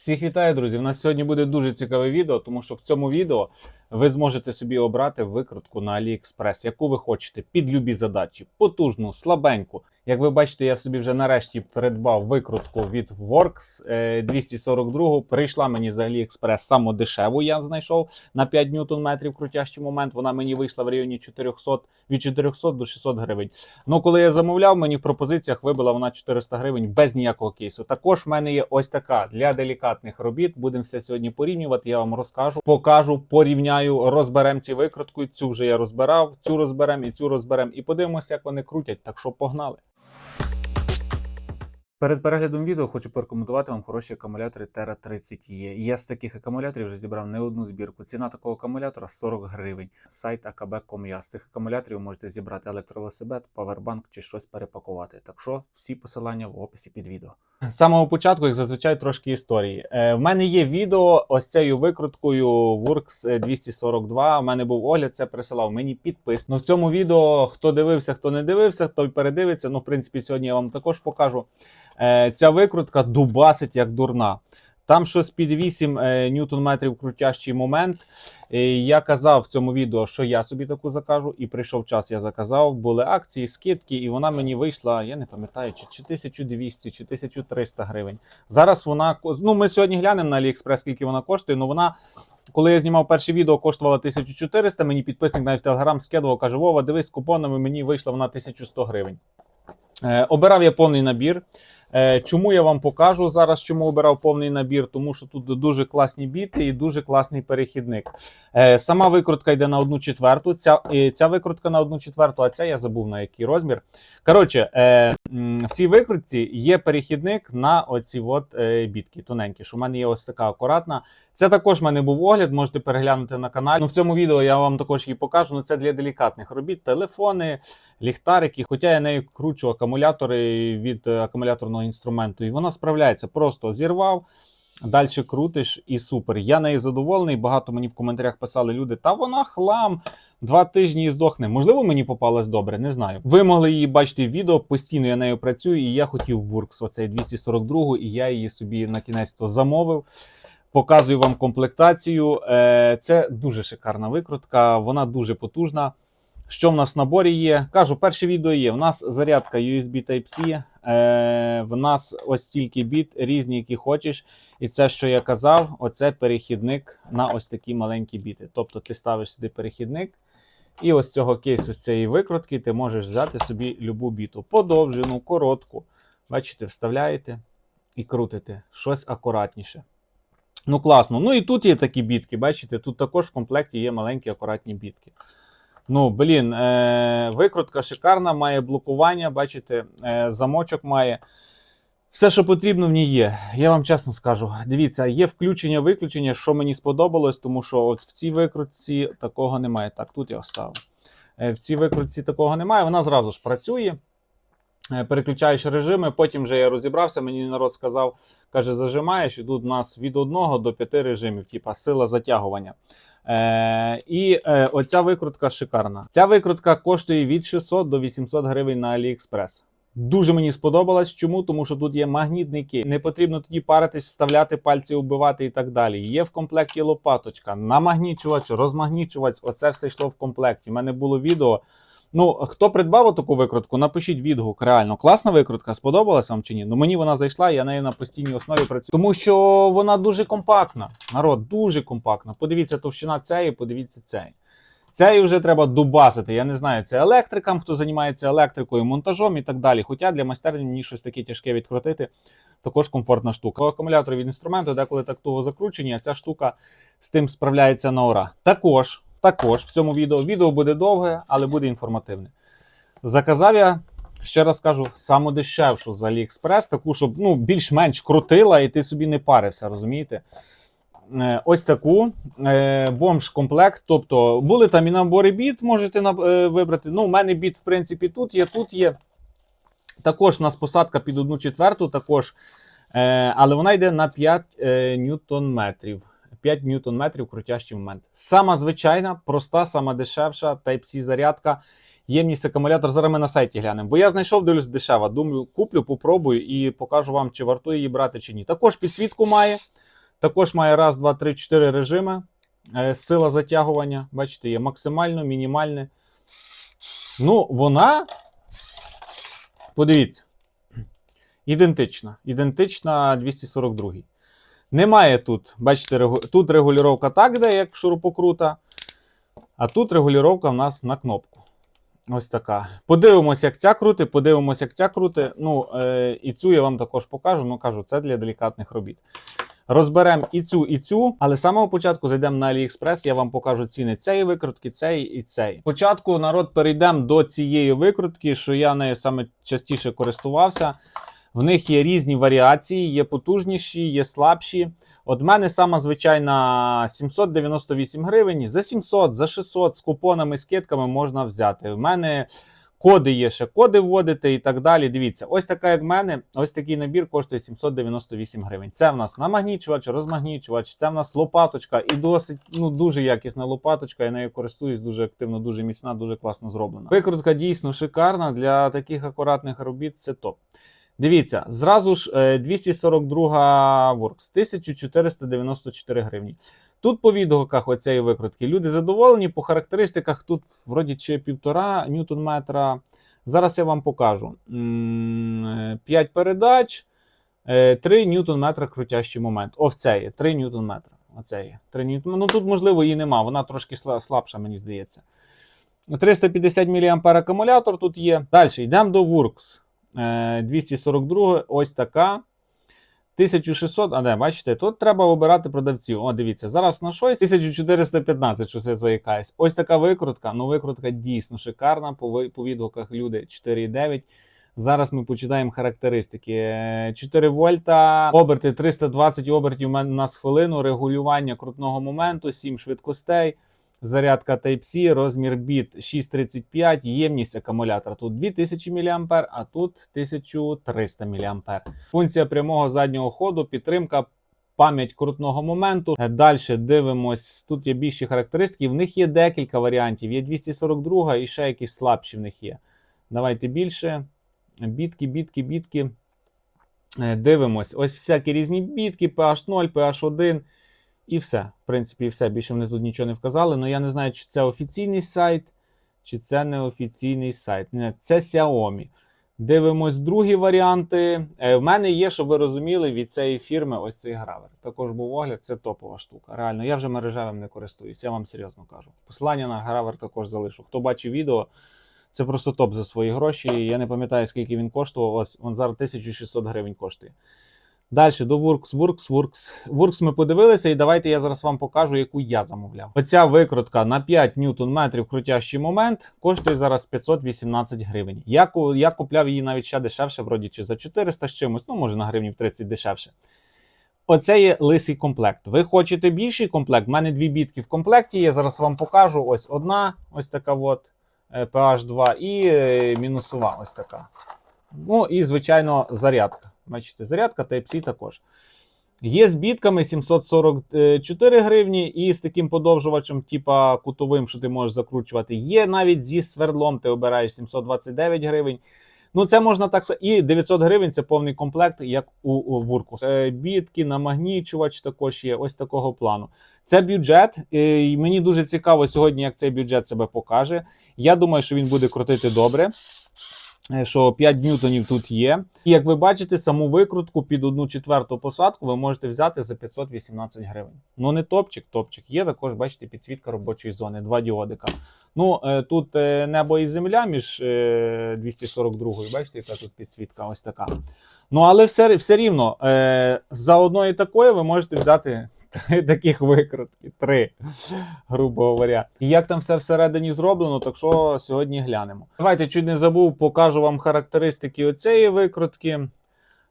Всіх вітаю, друзі! У нас сьогодні буде дуже цікаве відео, тому що в цьому відео ви зможете собі обрати викрутку на AliExpress, яку ви хочете, під любі задачі, потужну, слабеньку. Як ви бачите, я собі вже нарешті придбав викрутку від Works е, 242. Прийшла мені з AliExpress саму дешеву, я знайшов на 5 ньютон метрів крутящий момент. Вона мені вийшла в районі 400, від 400 до 600 гривень. Ну, коли я замовляв, мені в пропозиціях вибила вона 400 гривень без ніякого кейсу. Також в мене є ось така для делікатних робіт. Будемо все сьогодні порівнювати. Я вам розкажу, покажу, порівняю, розберемо ці викрутку. Цю вже я розбирав, цю розберемо і цю розберемо. І подивимося, як вони крутять. Так що погнали. Перед переглядом відео хочу порекомендувати вам хороші акумулятори Terra 30 є. Я з таких акумуляторів вже зібрав не одну збірку. Ціна такого акумулятора 40 гривень. Сайт akb.com.ua. З цих акумуляторів можете зібрати електровелосипед, павербанк чи щось перепакувати. Так що всі посилання в описі під відео. З самого початку, як зазвичай, трошки історії. Е, в мене є відео ось цією викруткою Works 242. У мене був огляд, це присилав мені підпис. Ну в цьому відео хто дивився, хто не дивився, той передивиться. Ну, в принципі, сьогодні я вам також покажу. Е, ця викрутка дубасить як дурна. Там щось під 8 е, ньютон метрів крутящий момент. Я казав в цьому відео, що я собі таку закажу, і прийшов час, я заказав. Були акції, скидки, і вона мені вийшла, я не пам'ятаю, чи, чи 1200, чи 1300 гривень. Зараз вона ну ми сьогодні глянемо на AliExpress, скільки вона коштує. Ну вона, коли я знімав перше відео, коштувала 1400. Мені підписник навіть в Телеграм скидував, каже: Вова, дивись, купонами мені вийшла вона 1100 гривень. Е, обирав я повний набір. Е, Чому я вам покажу зараз, чому обирав повний набір? Тому що тут дуже класні біти і дуже класний перехідник. Е, Сама викрутка йде на одну четверту. Ця, ця викрутка на одну четверту, а ця я забув на який розмір. Коротше, е, в цій викрутці є перехідник на оці от е, бітки тоненькі. Що в мене є ось така акуратна. Це також в мене був огляд, можете переглянути на каналі. Ну, в цьому відео я вам також її покажу. Ну, це для делікатних робіт. Телефони, ліхтарики. Хоча я нею кручу акумулятори від е, акумуляторного інструменту, і вона справляється. Просто зірвав. Далі крутиш і супер. Я нею задоволений. Багато мені в коментарях писали люди: та вона хлам, два тижні і здохне. Можливо, мені попалась добре, не знаю. Ви могли її бачити в відео. Постійно я нею працюю, і я хотів Works, оцей 242, і я її собі на кінець то замовив. Показую вам комплектацію. Е, Це дуже шикарна викрутка, вона дуже потужна. Що в нас в наборі є? Кажу, перше відео є. У нас зарядка USB Type-C, е, в нас ось стільки біт, різні, які хочеш. І це, що я казав, оце перехідник на ось такі маленькі біти. Тобто ти ставиш сюди перехідник, і ось цього кейсу, з цієї викрутки, ти можеш взяти собі любу біту. Подовжену, коротку. Бачите, вставляєте і крутите щось акуратніше. Ну, класно. Ну і тут є такі бітки, бачите, тут також в комплекті є маленькі акуратні бітки. Ну, блін, е- викрутка шикарна, має блокування, бачите, е- замочок має. Все, що потрібно в ній є. Я вам чесно скажу. Дивіться, є включення-виключення, що мені сподобалось, тому що от в цій викрутці такого немає. Так, тут я оставив. Е, В цій викрутці такого немає, вона зразу ж працює. Е, Переключаєш режими, потім вже я розібрався, мені народ сказав, каже, зажимаєш, і тут у нас від 1 до 5 режимів, типа сила затягування. Е, і е, оця викрутка шикарна. Ця викрутка коштує від 600 до 800 гривень на AliExpress. Дуже мені сподобалось. Чому? Тому що тут є магнітники. Не потрібно тоді паритись, вставляти пальці, убивати і так далі. Є в комплекті лопаточка, намагнічувач, розмагнічувач. Оце все йшло в комплекті. У мене було відео. Ну, хто придбав таку викрутку, напишіть відгук. Реально класна викрутка, сподобалась вам чи ні? Ну мені вона зайшла, я нею на постійній основі працюю. Тому що вона дуже компактна. Народ, дуже компактна. Подивіться товщина цієї, подивіться цієї. Цієї вже треба дубасити. Я не знаю, це електрикам, хто займається електрикою, монтажом і так далі. Хоча для майстерні мені щось таке тяжке відкрутити, також комфортна штука. Акумулятори від інструменту деколи так туго закручені, а ця штука з тим справляється на ура. Також, також в цьому відео відео буде довге, але буде інформативне. Заказав я. Ще раз кажу, саму дешевшу з AliExpress, таку, щоб ну, більш-менш крутила, і ти собі не парився, розумієте? Е, Ось таку е, бомж-комплект. Тобто були там і набори біт, можете е, вибрати. Ну, у мене біт, в принципі, тут є, тут є. Також у нас посадка під 1 четверту, також, але вона йде на 5 е, ньютон метрів. 5 ньютон метрів крутящий момент. Сама звичайна, проста, сама дешевша, Type-C зарядка. Ємність акумулятор. Зараз ми на сайті глянемо. Бо я знайшов, дивлюсь, дешева. Думаю, куплю, попробую і покажу вам, чи вартує її брати чи ні. Також підсвітку має. Також має раз, два, три, чотири режими. Е, Сила затягування, бачите, є максимально, мінімальне. Ну, вона, подивіться, ідентична. Ідентична 242. Немає тут, бачите, тут регулювання так, де як в шурупокрута, а тут регулювання в нас на кнопку. Ось така. Подивимося, як ця крути, подивимося, як ця крути. Ну, е, і цю я вам також покажу. Ну, кажу, це для делікатних робіт. Розберемо і цю, і цю, але з самого початку зайдемо на AliExpress, я вам покажу ціни цієї викрутки, цієї і цієї. Спочатку народ перейдемо до цієї викрутки, що я нею саме частіше користувався. В них є різні варіації, є потужніші, є слабші. От мене сама звичайна 798 гривень. За 700, за 600 з купонами, скидками можна взяти. В мене коди є ще коди вводити і так далі. Дивіться, ось така, як в мене, ось такий набір коштує 798 гривень. Це в нас намагнічувач, розмагнічувач, це в нас лопаточка і досить ну дуже якісна лопаточка. Я нею користуюсь дуже активно, дуже міцна, дуже класно зроблена. Викрутка дійсно шикарна для таких акуратних робіт. Це топ. Дивіться, зразу ж е, 242 Works, 1494 гривні. Тут по відгуках оцієї викрутки люди задоволені, по характеристиках тут вроді чи півтора ньютон метра. Зараз я вам покажу. 5 передач, 3 ньютон метра крутящий момент. О, в це є 3 ньютон метра. Оце є 3 ньютон. Ну тут, можливо, її нема, вона трошки слабша, мені здається. 350 мА акумулятор тут є. Далі йдемо до Works. Е, 242, ось така. 1600, а де, бачите, тут треба обирати продавців. О, дивіться, зараз на щось 1415, що це заїкаюсь. Ось така викрутка. Ну, викрутка дійсно шикарна. По, по відгуках люди 4,9. Зараз ми починаємо характеристики. Е, 4 вольта, оберти 320 обертів у нас хвилину, регулювання крутного моменту, 7 швидкостей. Зарядка Type-C, розмір біт 635, ємність акумулятора тут 2000 мА, а тут 1300 мА. Функція прямого заднього ходу, підтримка, пам'ять крутного моменту. Далі дивимось, тут є більші характеристики. В них є декілька варіантів. Є 242 і ще якісь слабші в них є. Давайте більше. Бітки, бітки, бітки. Е, Дивимось. Ось всякі різні бітки, PH0, PH1. І все. В принципі, все. Більше вони тут нічого не вказали. але я не знаю, чи це офіційний сайт, чи це не офіційний сайт. Ні, це Xiaomi. Дивимось другі варіанти. Е, В мене є, щоб ви розуміли, від цієї фірми ось цей гравер. Також був огляд, це топова штука. Реально, я вже мережевим не користуюсь, я вам серйозно кажу. Посилання на гравер також залишу. Хто бачив відео, це просто топ за свої гроші. Я не пам'ятаю, скільки він коштував. Ось він зараз 1600 гривень коштує. Далі до Works, Works, Works. Works ми подивилися, і давайте я зараз вам покажу, яку я замовляв. Оця викрутка на 5 ньютон метрів крутящий момент коштує зараз 518 гривень. Я, я купляв її навіть ще дешевше, вроді чи за 400 з чимось, ну може на гривнів 30 дешевше. Оце є лисий комплект. Ви хочете більший комплект? У мене дві бітки в комплекті. Я зараз вам покажу. Ось одна, ось така от е, PH2 і е, мінусова ось така. Ну і, звичайно, зарядка. Бачите, зарядка Type-C також. Є з бітками 744 гривні, і з таким подовжувачем, типа кутовим, що ти можеш закручувати. Є навіть зі свердлом, ти обираєш 729 гривень. Ну, це можна так. І 900 гривень це повний комплект, як у, у Вуркус. Е, бітки, намагнічувач також є, ось такого плану. Це бюджет. е, І мені дуже цікаво сьогодні, як цей бюджет себе покаже. Я думаю, що він буде крутити добре. Е, Що 5 ньютонів тут є. І як ви бачите, саму викрутку під одну четверту посадку ви можете взяти за 518 гривень. Ну не топчик, топчик. Є також, бачите, підсвітка робочої зони, два діодика. Ну е, тут е, небо і земля між е, 242 бачите, яка тут підсвітка, ось така. Ну, але все, все рівно за одної такої ви можете взяти три таких викрутки, три, грубо говоря. І як там все всередині зроблено, так що сьогодні глянемо. Давайте чуть не забув, покажу вам характеристики оцієї викрутки.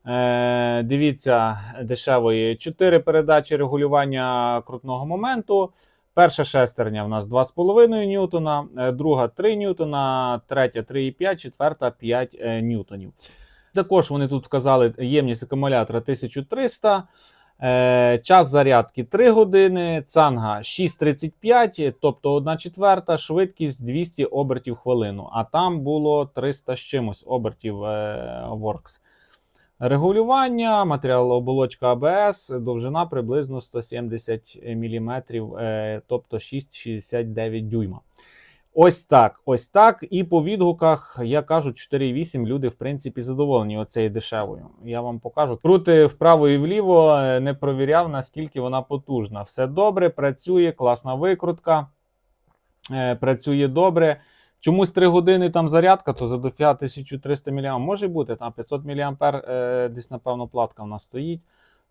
Е, дивіться, дешевої. Чотири передачі регулювання крутного моменту. Перша шестерня в нас 2,5 ньютона, е, друга 3 ньютона, третя 3,5, четверта 5 е, ньютонів. Також вони тут вказали ємність акумулятора 1300. Е, час зарядки 3 години, цанга 6,35, тобто 1 четверта, швидкість 200 обертів хвилину. А там було 300 з чимось обертів е, Works. Регулювання, матеріал оболочка АБС, довжина приблизно 170 мм, тобто 6,69 дюйма. Ось так, ось так. І по відгуках я кажу 4,8 люди, в принципі, задоволені оцею дешевою. Я вам покажу. Крути вправо і вліво, е, не провіряв, наскільки вона потужна. Все добре, працює, класна викрутка. Е, працює добре. Чомусь 3 години там зарядка, то за дофіга 1300 мА може бути. Там 500 мА е, десь, напевно, платка в нас стоїть,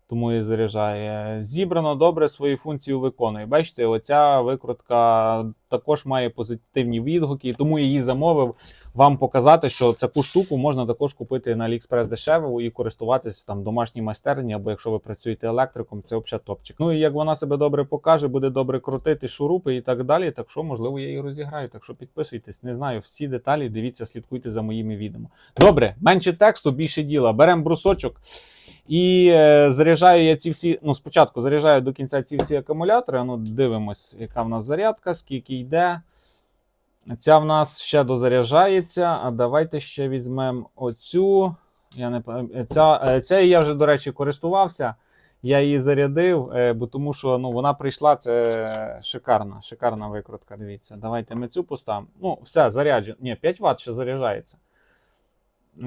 тому і заряджає. Зібрано добре свої функції виконує. Бачите, оця викрутка також має позитивні відгуки, тому її замовив вам показати, що таку штуку можна також купити на AliExpress дешево і користуватися там домашній майстерні, або якщо ви працюєте електриком, це взагалі топчик. Ну і як вона себе добре покаже, буде добре крутити шурупи і так далі. Так що, можливо, я її розіграю. Так що підписуйтесь. Не знаю всі деталі. Дивіться, слідкуйте за моїми відео. Добре, менше тексту, більше діла. Беремо брусочок. І е, заряджаю я ці всі. Ну, спочатку заряджаю до кінця ці всі акумулятори. Ну, дивимось, яка в нас зарядка, скільки йде. Ця в нас ще дозаряджається. А давайте ще візьмемо оцю. Я не. Ця, е, ця я вже, до речі, користувався. Я її зарядив, е, бо тому що ну, вона прийшла. Це шикарна, шикарна викрутка. Дивіться. Давайте ми цю поставимо. Ну, все, заряджено. Ні, 5 Вт ще заряджається.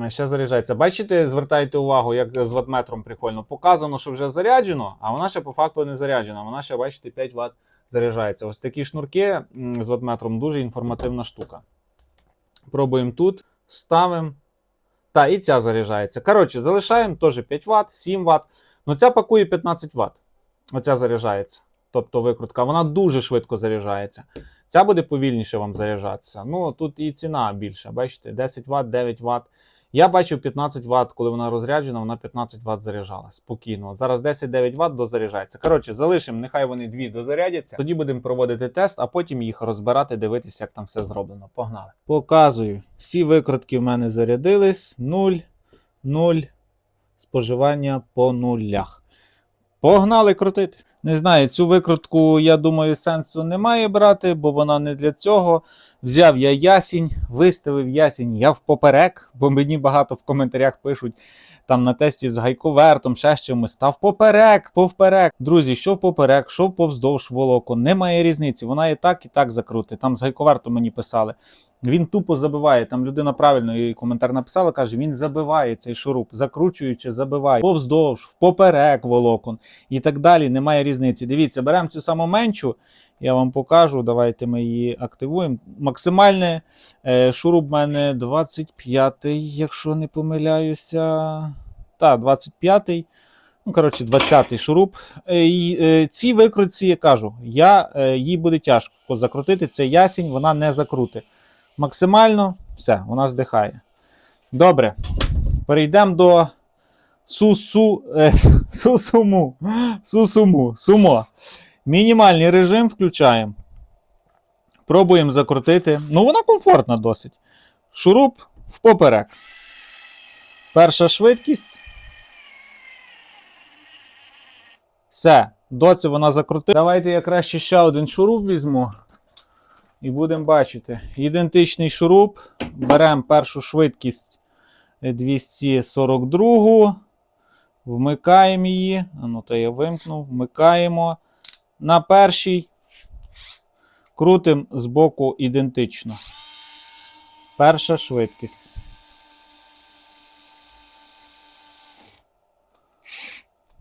Е, Ще заряджається. Бачите, звертайте увагу, як з ватметром прикольно. Показано, що вже заряджено, а вона ще по факту не заряджена. Вона ще, бачите, 5 Вт заряджається. Ось такі шнурки з ватметром дуже інформативна штука. Пробуємо тут, ставимо. Та, і ця заряджається. Коротше, залишаємо теж 5 Вт, 7 Вт. Ну ця пакує 15 Вт. Оця заряджається. Тобто викрутка, вона дуже швидко заряджається. Ця буде повільніше вам заряджатися. Ну тут і ціна більша. Бачите, 10 Вт, 9 Вт. Я бачив 15 Вт, коли вона розряджена, вона 15 Вт заряджала спокійно. От Зараз 10-9 Вт дозаряджається. Коротше, залишимо, нехай вони дві дозарядяться. Тоді будемо проводити тест, а потім їх розбирати, дивитися, як там все зроблено. Погнали. Показую. Всі викрутки в мене зарядились. 0, 0, споживання по нулях. Погнали крутити. Не знаю, цю викрутку, я думаю, сенсу немає брати, бо вона не для цього. Взяв я ясінь, виставив ясінь я впоперек, бо мені багато в коментарях пишуть там на тесті з гайковертом, ще з чимось. Став поперек, повперек. Друзі, що впоперек, що повздовж волокон, немає різниці. Вона і так, і так закрутить. Там з гайковертом мені писали. Він тупо забиває. Там людина правильно її коментар написала, каже: він забиває цей шуруп, закручуючи, забиває повздовж, впоперек волокон і так далі. Немає різниці. Дивіться, беремо цю саму меншу. Я вам покажу. Давайте ми її активуємо. Максимальний е, шуруп в мене 25-й, якщо не помиляюся. Так, 25-й. Ну, коротше, 20-й шуруп. Е, і, е, ці викрутці, я кажу, я, їй буде тяжко закрутити. Це ясінь, вона не закрутить. Максимально все, вона здихає. Добре. Перейдемо до сусу, е, сусуму. Сусуму. Сумо. Мінімальний режим включаємо. Пробуємо закрутити. Ну, вона комфортна досить. Шуруп впоперек. Перша швидкість. Все. Доці вона закрутила. Давайте я краще ще один шуруп візьму. І будемо бачити. Ідентичний шуруп. Беремо першу швидкість 242. Вмикаємо її. Ну, то я вимкнув. Вмикаємо. На першій. Крутимо з боку ідентично. Перша швидкість.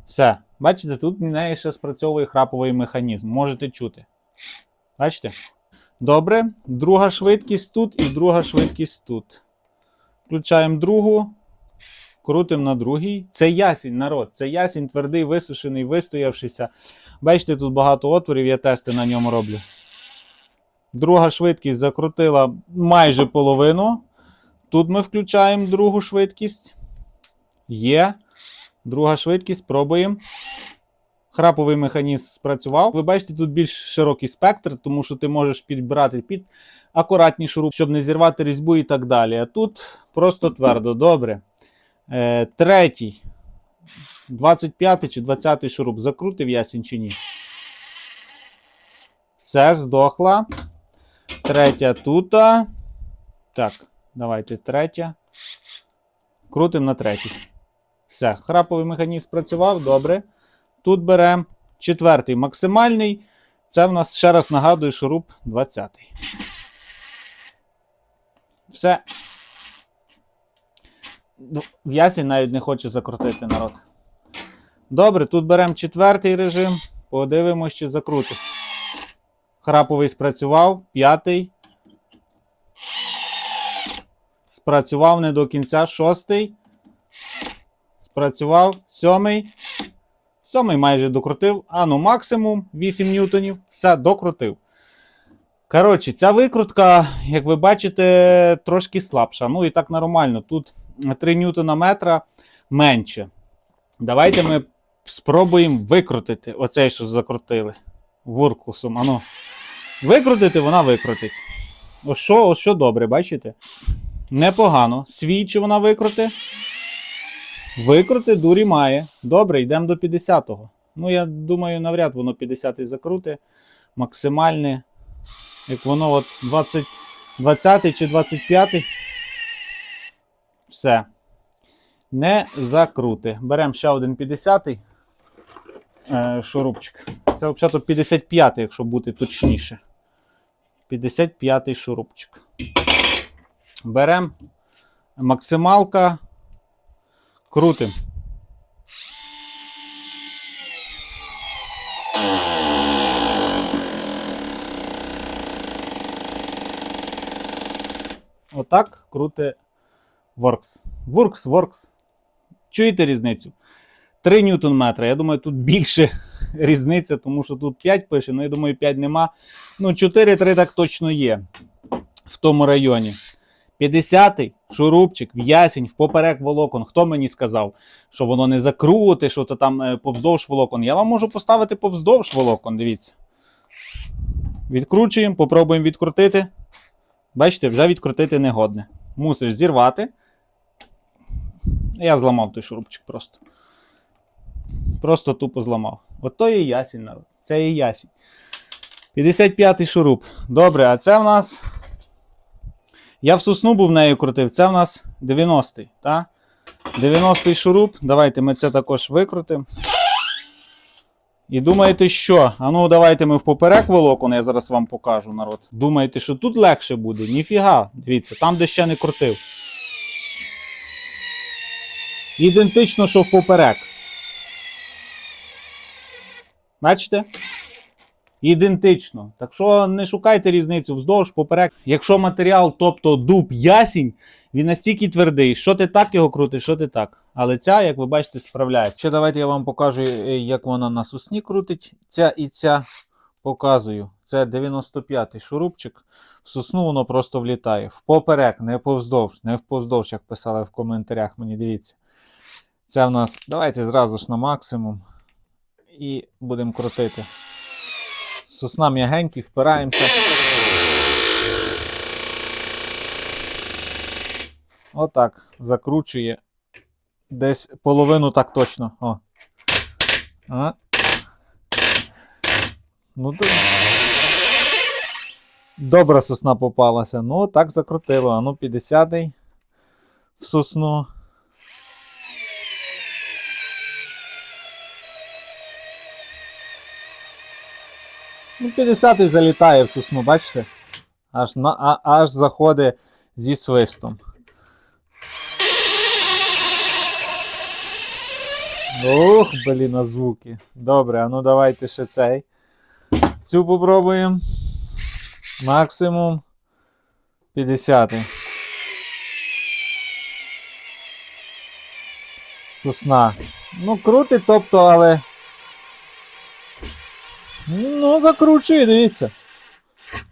Все. Бачите, тут в неї ще спрацьовує храповий механізм. Можете чути. Бачите? Добре. Друга швидкість тут і друга швидкість тут. Включаємо другу. Крутимо на другій. Це ясінь, народ. Це ясінь твердий, висушений, вистоявшийся. Бачите, тут багато отворів, я тести на ньому роблю. Друга швидкість закрутила майже половину. Тут ми включаємо другу швидкість. Є. Друга швидкість. Пробуємо. Храповий механізм спрацював. Ви бачите, тут більш широкий спектр, тому що ти можеш підбирати під акуратні шуруп, щоб не зірвати різьбу і так далі. А тут просто твердо. Добре. Е, третій. 25 й чи 20 й шуруп. Закрутив ясень чи ні? Все, здохла. Третя тут. Так, давайте третя. Крутимо на третій. Все, храповий механізм працював, добре. Тут беремо четвертий максимальний. Це в нас, ще раз нагадую, шуруп 20. Все. Ну, В'язень навіть не хоче закрутити народ. Добре, тут беремо четвертий режим. Подивимось, чи закрутить. Храповий спрацював. П'ятий. Спрацював не до кінця. Шостий. Спрацював. Сьомий. Сьомий майже докрутив. А ну, максимум 8 ньютонів. Все, докрутив. Коротше, ця викрутка, як ви бачите, трошки слабша. Ну і так нормально. Тут 3 ньютона метра менше. Давайте ми спробуємо викрутити оцей, що закрутили вурклусом. Ану. Викрутити, вона викрутить. Ось що, ось що добре, бачите? Непогано. Свій чи вона викрути? Викрути дурі має. Добре, йдемо до 50-го. Ну, я думаю, навряд воно 50-й закрути. Максимальне. Як воно от 20, 20 чи 25. Все. Не закрути. Беремо ще один 50-й е, шурупчик. Це взагалі 55-й, якщо бути точніше. 55-й шурупчик. Беремо максималка. Крутим. Отак крути Works. Works, Works. Чуєте різницю? 3 ньютон метра. Я думаю, тут більше різниця, тому що тут 5 пише, ну я думаю, 5 нема. Ну, 4-3 так точно є в тому районі. 50-й шурупчик, в'ясень, впоперек волокон. Хто мені сказав, що воно не закрути, що то там е, повздовж волокон? Я вам можу поставити повздовж волокон, дивіться. Відкручуємо, попробуємо відкрутити. Бачите, вже відкрутити не годне. Мусиш зірвати. Я зламав той шурупчик просто. Просто тупо зламав. От то є ясінь, народ. Це є ясінь. 55-й шуруп. Добре, а це в нас. Я в сосну був нею крутив. Це в нас 90-й. Та? 90-й шуруп. Давайте ми це також викрутимо. І думаєте, що? А ну давайте ми в поперек волокон, я зараз вам покажу, народ. Думаєте, що тут легше буде? Ніфіга. Дивіться, там, де ще не крутив. Ідентично, що в поперек. Бачите? Ідентично. Так що не шукайте різницю вздовж, поперек. Якщо матеріал, тобто дуб ясінь, він настільки твердий, що ти так його крутиш, що ти так. Але ця, як ви бачите, справляється. Ще давайте я вам покажу, е, як вона на сосні крутить. Ця і ця показую. Це 95-й шурупчик. В сосну воно просто влітає. В поперек, не повздовж, не вповздовж, як писали в коментарях, мені дивіться. Це в нас. Давайте зразу ж на максимум. І будемо крутити. Сосна м'ягенький, впираємося. Отак. Закручує. Десь половину так точно. О. А. Ну, то... Добра сосна попалася. Ну, так закрутило. А ну, 50-й в сосну. Ну, 50-й залітає в сосну, бачите? Аж, на, а, аж заходить зі свистом. Ох, блін, а звуки. Добре, а ну давайте ще цей. Цю попробуємо. Максимум 50. Сосна. Ну, крутить, тобто, але. Ну, закручує, дивіться.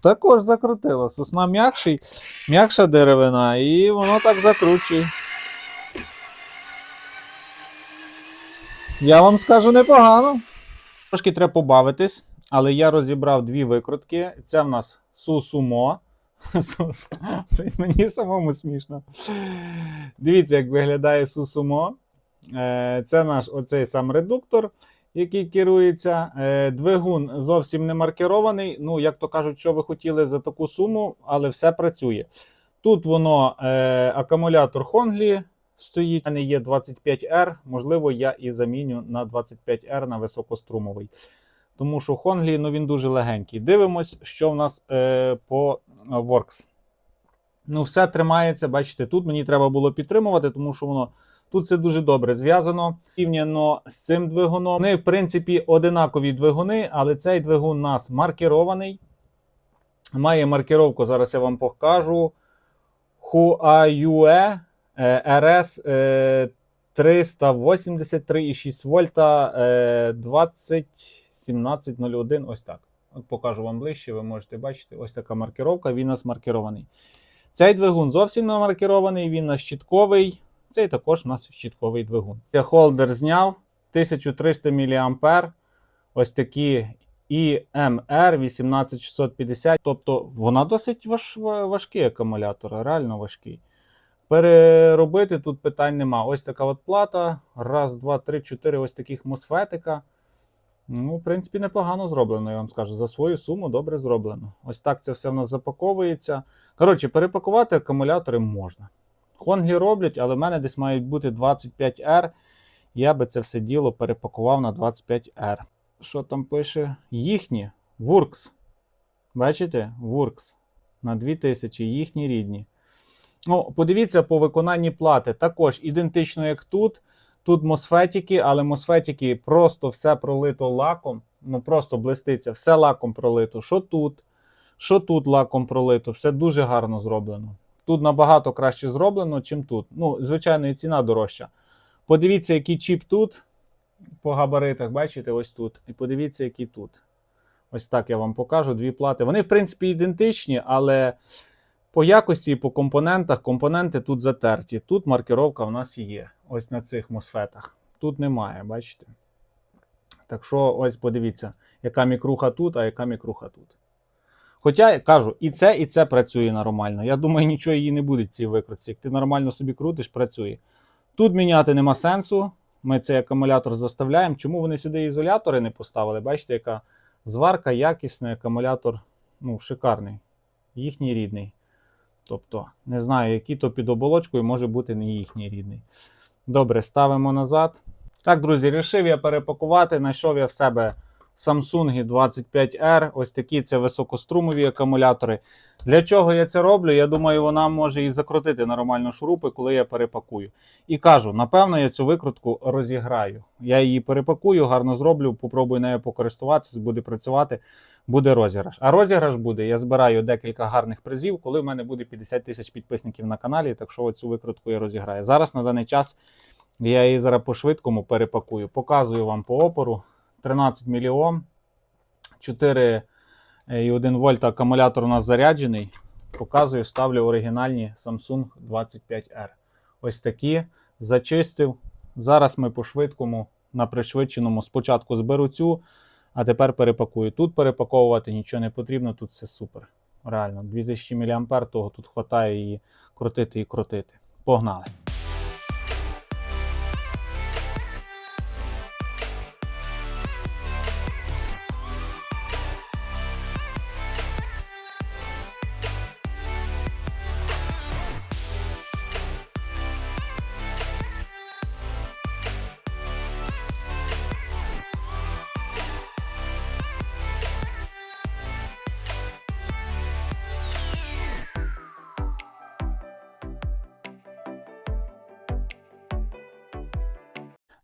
Також закрутило. Сосна м'якший, м'якша деревина, і воно так закручує. Я вам скажу непогано. Трошки треба побавитись, але я розібрав дві викрутки. Це в нас Сусумо. Мені самому смішно. Дивіться, як виглядає Сусумо. Е, Це наш оцей сам редуктор, який керується. Е, Двигун зовсім не маркерований. Ну, як то кажуть, що ви хотіли за таку суму, але все працює. Тут воно е, акумулятор Хонглі стоїть. У мене є 25R, можливо, я і заміню на 25R на високострумовий. Тому що Хонглі ну, він дуже легенький. Дивимось, що в нас е, по е, Works. Ну, все тримається, бачите, тут мені треба було підтримувати, тому що воно тут це дуже добре зв'язано порівняно з цим двигуном. Вони, в принципі, одинакові двигуни, але цей двигун у нас маркерований. Має маркировку, зараз я вам покажу. Huayue е, RS е, 383,6 вольта е, 201701. Ось так. Покажу вам ближче, ви можете бачити. Ось така маркировка, він у нас маркерований. Цей двигун зовсім не маркерований, він у нас щитковий. Цей також у нас щитковий двигун. Я холдер зняв 1300 мА. Ось такі IMR 18650. Тобто вона досить важ, важкий акумулятор, реально важкий. Переробити тут питань нема. Ось така от плата. Раз, два, три, чотири ось таких мосфетика. Ну, в принципі, непогано зроблено, я вам скажу. За свою суму добре зроблено. Ось так це все в нас запаковується. Коротше, перепакувати акумулятори можна. Хонглі роблять, але в мене десь мають бути 25R. Я би це все діло перепакував на 25R. Що там пише? Їхні Wurks. Бачите? Wurks. На 2000, їхні рідні. Ну, подивіться по виконанні плати. Також ідентично, як тут. Тут мосфетики, але мосфетики просто все пролито лаком. Ну просто блиститься, все лаком пролито. Що тут? Що тут лаком пролито? Все дуже гарно зроблено. Тут набагато краще зроблено, чим тут. Ну, звичайно, і ціна дорожча. Подивіться, який чіп тут по габаритах, бачите, ось тут. І подивіться, який тут. Ось так я вам покажу дві плати. Вони, в принципі, ідентичні, але по якості і по компонентах компоненти тут затерті. Тут маркировка в нас є. Ось на цих мосфетах. Тут немає, бачите? Так що, ось подивіться, яка мікруха тут, а яка мікруха тут. Хоча кажу, і це, і це працює нормально. Я думаю, нічого її не буде цій викрутці. Як ти нормально собі крутиш, працює. Тут міняти нема сенсу. Ми цей акумулятор заставляємо. Чому вони сюди ізолятори не поставили? Бачите, яка зварка, якісний акумулятор, ну, шикарний. Їхній рідний. Тобто, не знаю, який то під оболочкою може бути не їхній рідний. Добре, ставимо назад. Так, друзі, рішив я перепакувати. Знайшов я в себе Samsung 25R. Ось такі це високострумові акумулятори. Для чого я це роблю? Я думаю, вона може і закрутити нормально шурупи, коли я перепакую. І кажу, напевно, я цю викрутку розіграю. Я її перепакую, гарно зроблю, попробую нею покористуватися, буде працювати, буде розіграш. А розіграш буде, я збираю декілька гарних призів, коли в мене буде 50 тисяч підписників на каналі. Так що цю викрутку я розіграю. Зараз на даний час я її зараз по-швидкому перепакую. Показую вам по опору. 13 мільйон, 4,1 вольта акумулятор у нас заряджений. Показую, ставлю оригінальні Samsung 25R. Ось такі. Зачистив. Зараз ми по-швидкому на пришвидшеному спочатку зберу цю, а тепер перепакую. Тут перепаковувати нічого не потрібно, тут все супер. Реально, 2000 мА, того тут хватає її крутити і крутити. Погнали!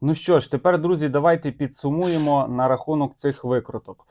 Ну що ж, тепер, друзі, давайте підсумуємо на рахунок цих викруток.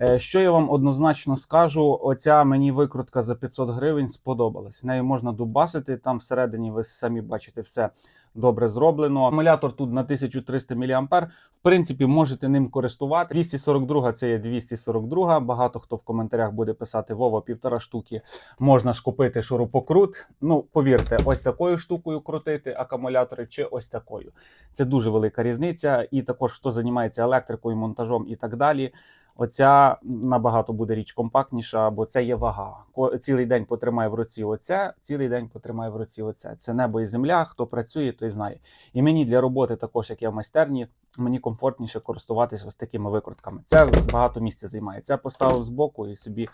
Е, Що я вам однозначно скажу, оця мені викрутка за 500 гривень сподобалась. Нею можна дубасити, там всередині ви самі бачите все добре зроблено. Акумулятор тут на 1300 мА. В принципі, можете ним користувати. 242 це є 242. Багато хто в коментарях буде писати Вова, півтора штуки. Можна ж купити шурупокрут. Ну, повірте, ось такою штукою крутити акумулятори, чи ось такою. Це дуже велика різниця. І також хто займається електрикою, монтажом і так далі. Оця набагато буде річ компактніша, бо це є вага. Цілий день потримає в руці оце, цілий день потримає в руці оце. Це небо і земля. Хто працює, той знає. І мені для роботи, також як я в майстерні, мені комфортніше користуватися ось такими викрутками. Це багато місця займає. Це поставив збоку і собі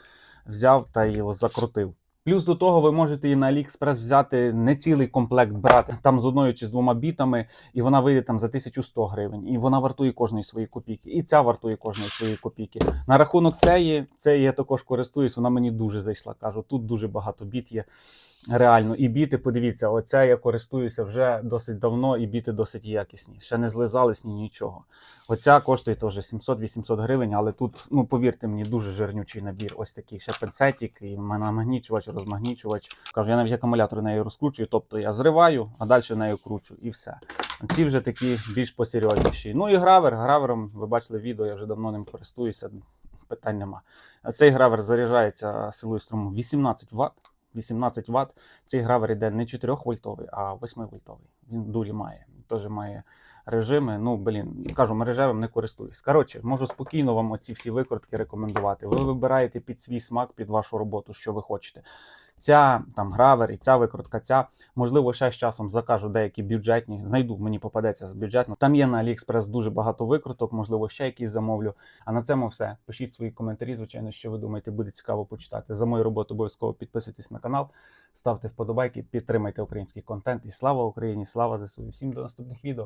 взяв та й закрутив. Плюс до того ви можете і на AliExpress взяти не цілий комплект брати там з одною чи з двома бітами, і вона вийде там за 1100 гривень, і вона вартує кожної свої копійки, і ця вартує кожної свої копійки. На рахунок цієї, цієї я також користуюсь, вона мені дуже зайшла. Кажу, тут дуже багато біт є. Реально, і біти, подивіться, оця я користуюся вже досить давно, і біти досить якісні. Ще не злизались ні нічого. Оця коштує теж 700-800 гривень, але тут, ну повірте мені, дуже жирнючий набір. Ось такий ще пенцетик, і намагнічувач, розмагнічувач. Кажу, я навіть акумулятор нею розкручую, тобто я зриваю, а далі нею кручу, і все. Ці вже такі більш посерйозніші. Ну і гравер. Гравером, ви бачили відео, я вже давно ним користуюся. Питань нема. Цей гравер заряджається силою струму 18 Вт. 18 Вт. Цей гравер йде не 4 вольтовий, а 8 вольтовий. Він дурі має. Теж має режими. Ну, блін, кажу, мережевим не користуюсь. Коротше, можу спокійно вам оці всі викрутки рекомендувати. Ви вибираєте під свій смак, під вашу роботу, що ви хочете. Ця там гравер і ця викрутка, ця можливо ще з часом закажу деякі бюджетні. Знайду, мені попадеться з бюджетно. Там є на AliExpress дуже багато викруток, можливо, ще якісь замовлю. А на цьому все. Пишіть свої коментарі. Звичайно, що ви думаєте, буде цікаво почитати. За мою роботу обов'язково підписуйтесь на канал, ставте вподобайки, підтримайте український контент. І слава Україні! Слава ЗСУ! Всім до наступних відео.